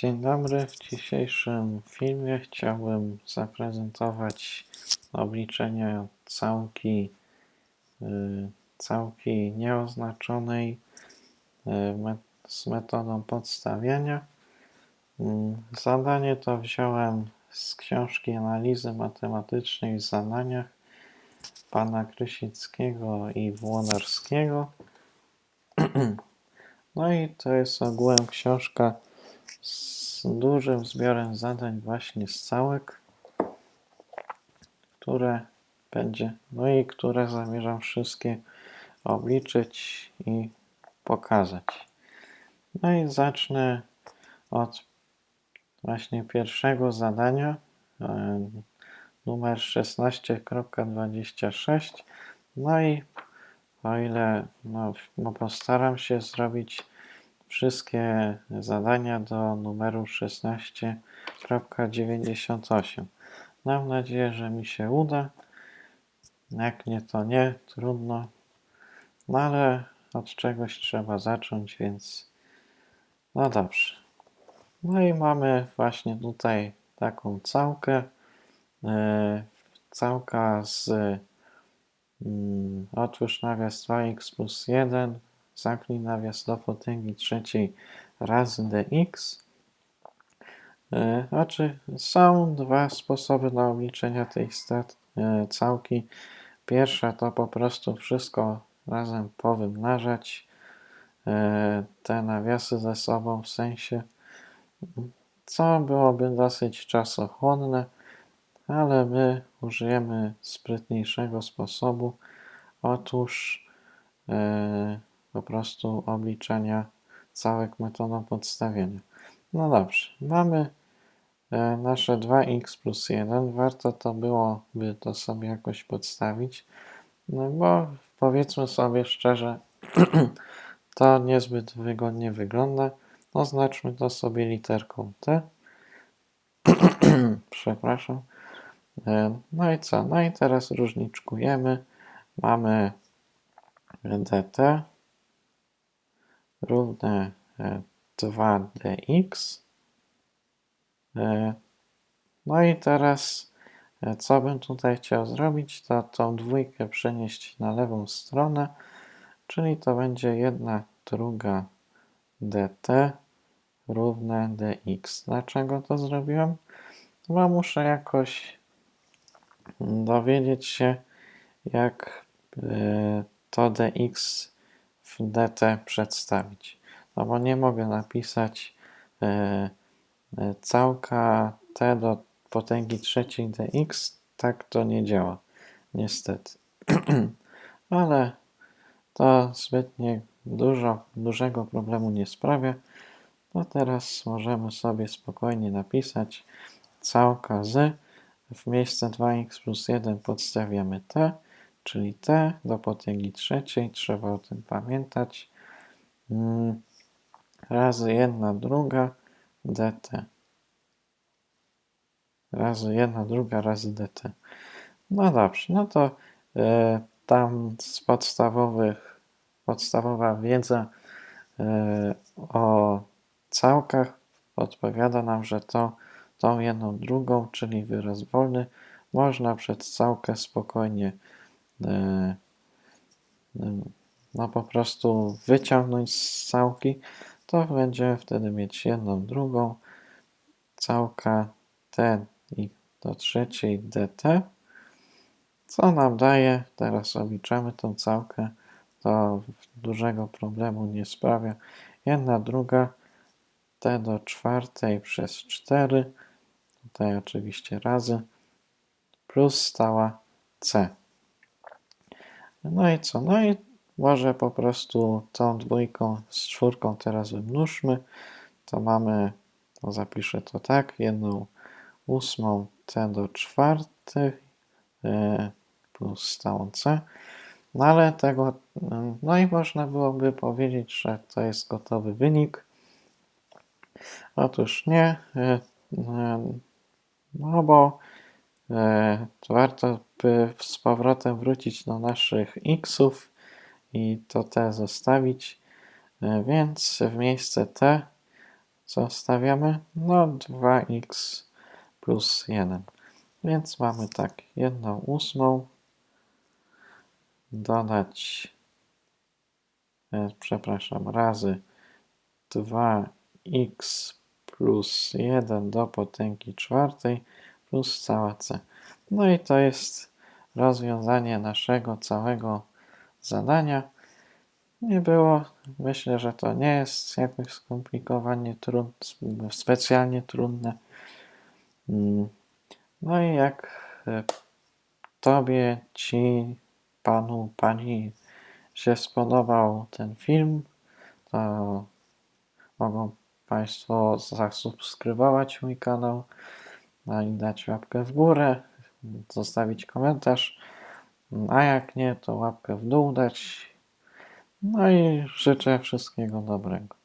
Dzień dobry. W dzisiejszym filmie chciałbym zaprezentować obliczenie całki, y, całki nieoznaczonej y, z metodą podstawiania. Mm, zadanie to wziąłem z książki analizy matematycznej w zadaniach pana Krysickiego i Włodarskiego. No i to jest ogółem książka z dużym zbiorem zadań właśnie z całek, które będzie, no i które zamierzam wszystkie obliczyć i pokazać. No i zacznę od właśnie pierwszego zadania, e, numer 16.26. No i o ile no, no postaram się zrobić wszystkie zadania do numeru 16.98. Mam nadzieję, że mi się uda. Jak nie, to nie, trudno. No ale od czegoś trzeba zacząć, więc no dobrze. No i mamy właśnie tutaj taką całkę. Yy, całka z yy, otwórz nawias 2x plus 1 zamknij nawias do potęgi trzeciej razy dx. E, znaczy, są dwa sposoby na obliczenia tej stat, e, całki. Pierwsza to po prostu wszystko razem powymnażać e, te nawiasy ze sobą, w sensie, co byłoby dosyć czasochłonne, ale my użyjemy sprytniejszego sposobu. Otóż po prostu obliczenia całek metodą podstawienia. No dobrze, mamy e, nasze 2x plus 1. Warto to byłoby to sobie jakoś podstawić, no bo powiedzmy sobie szczerze, to niezbyt wygodnie wygląda. Oznaczmy to sobie literką T. Przepraszam. E, no i co? No i teraz różniczkujemy. Mamy dt równe 2dx. E, e, no i teraz, e, co bym tutaj chciał zrobić, to tą dwójkę przenieść na lewą stronę, czyli to będzie 1 druga dt równe dx. Dlaczego to zrobiłem? Bo muszę jakoś dowiedzieć się, jak to dx w dt przedstawić. No bo nie mogę napisać e, e, całka t do potęgi trzeciej dx. Tak to nie działa, niestety. Ale to zbytnie dużo, dużego problemu nie sprawia. No teraz możemy sobie spokojnie napisać całka z w miejsce 2x plus 1 podstawiamy t czyli t do potęgi trzeciej, trzeba o tym pamiętać, mm, razy jedna druga dt. Razy jedna druga razy dt. No dobrze, no to y, tam z podstawowych, podstawowa wiedza y, o całkach odpowiada nam, że to tą jedną drugą, czyli wyraz wolny, można przed całkę spokojnie no po prostu wyciągnąć z całki, to będziemy wtedy mieć jedną, drugą, całka t i do trzeciej dt, co nam daje, teraz obliczamy tą całkę, to dużego problemu nie sprawia. Jedna, druga, t do czwartej przez 4, tutaj oczywiście razy, plus stała c. No i co? No i może po prostu tą dwójką z czwórką teraz wymnóżmy. To mamy, to zapiszę to tak, jedną ósmą t do czwartych yy, plus stałą c. No ale tego, no i można byłoby powiedzieć, że to jest gotowy wynik. Otóż nie, yy, yy, no bo E, warto by z powrotem wrócić do naszych xów i to t zostawić, e, więc w miejsce t co stawiamy? No 2x plus 1. Więc mamy tak, 1 ósmą dodać, e, przepraszam, razy 2x plus 1 do potęgi czwartej plus cała c. No i to jest rozwiązanie naszego całego zadania. Nie było, myślę, że to nie jest jakoś skomplikowanie, trud, specjalnie trudne. Mm. No i jak e, Tobie, Ci, Panu, Pani się spodobał ten film, to mogą Państwo zasubskrybować mój kanał no i dać łapkę w górę, zostawić komentarz, a jak nie, to łapkę w dół dać. No i życzę wszystkiego dobrego.